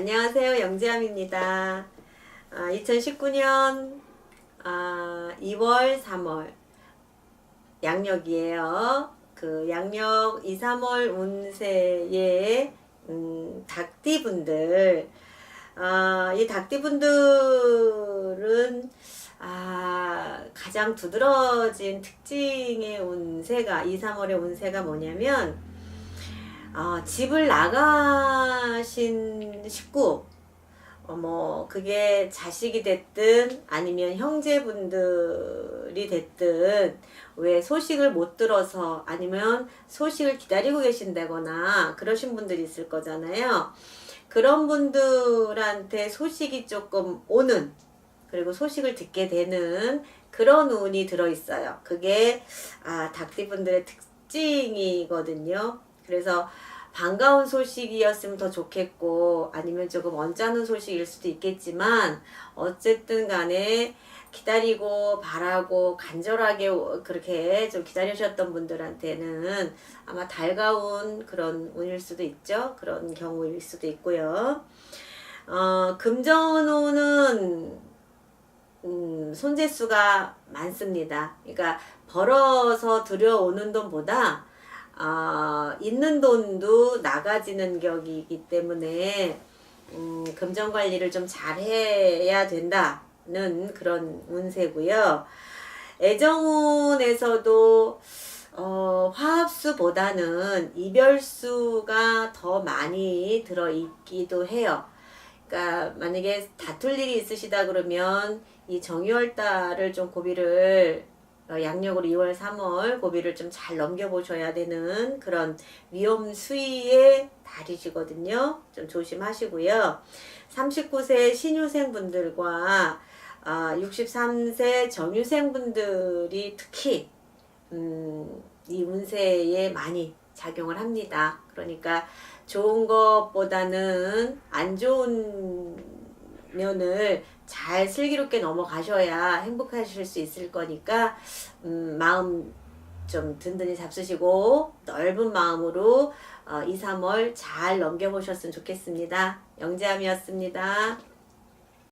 안녕하세요. 영지암입니다. 아, 2019년 아, 2월, 3월 양력이에요. 그 양력 2, 3월 운세의 음, 닭띠분들 아, 이 닭띠분들은 아, 가장 두드러진 특징의 운세가 2, 3월의 운세가 뭐냐면 아, 집을 나가신 식구 어, 뭐 그게 자식이 됐든 아니면 형제분들이 됐든 왜 소식을 못 들어서 아니면 소식을 기다리고 계신다거나 그러신 분들이 있을 거잖아요. 그런 분들한테 소식이 조금 오는 그리고 소식을 듣게 되는 그런 운이 들어 있어요. 그게 아 닭띠분들의 특징이거든요. 그래서 반가운 소식이었으면 더 좋겠고 아니면 조금 언짢은 소식일 수도 있겠지만 어쨌든 간에 기다리고 바라고 간절하게 그렇게 좀 기다리셨던 분들한테는 아마 달가운 그런 운일 수도 있죠. 그런 경우일 수도 있고요. 어, 금전운은 음, 손재수가 많습니다. 그러니까 벌어서 들여오는 돈보다 아, 있는 돈도 나가지는 격이기 때문에 음, 금전 관리를 좀 잘해야 된다는 그런 운세고요. 애정운에서도 어, 화합수보다는 이별수가 더 많이 들어 있기도 해요. 그러니까 만약에 다툴 일이 있으시다 그러면 이 정유월달을 좀 고비를 어, 양력으로 2월, 3월 고비를 좀 잘 넘겨보셔야 되는 그런 위험 수위의 달이시거든요. 좀 조심하시고요. 39세 신유생 분들과 아, 63세 전유생 분들이 특히 음, 이 운세에 많이 작용을 합니다. 그러니까 좋은 것보다는 안 좋은 면을 잘 슬기롭게 넘어가셔야 행복하실 수 있을 거니까 음, 마음 좀 든든히 잡수시고 넓은 마음으로 어, 2, 3월 잘 넘겨보셨으면 좋겠습니다. 영재함이었습니다.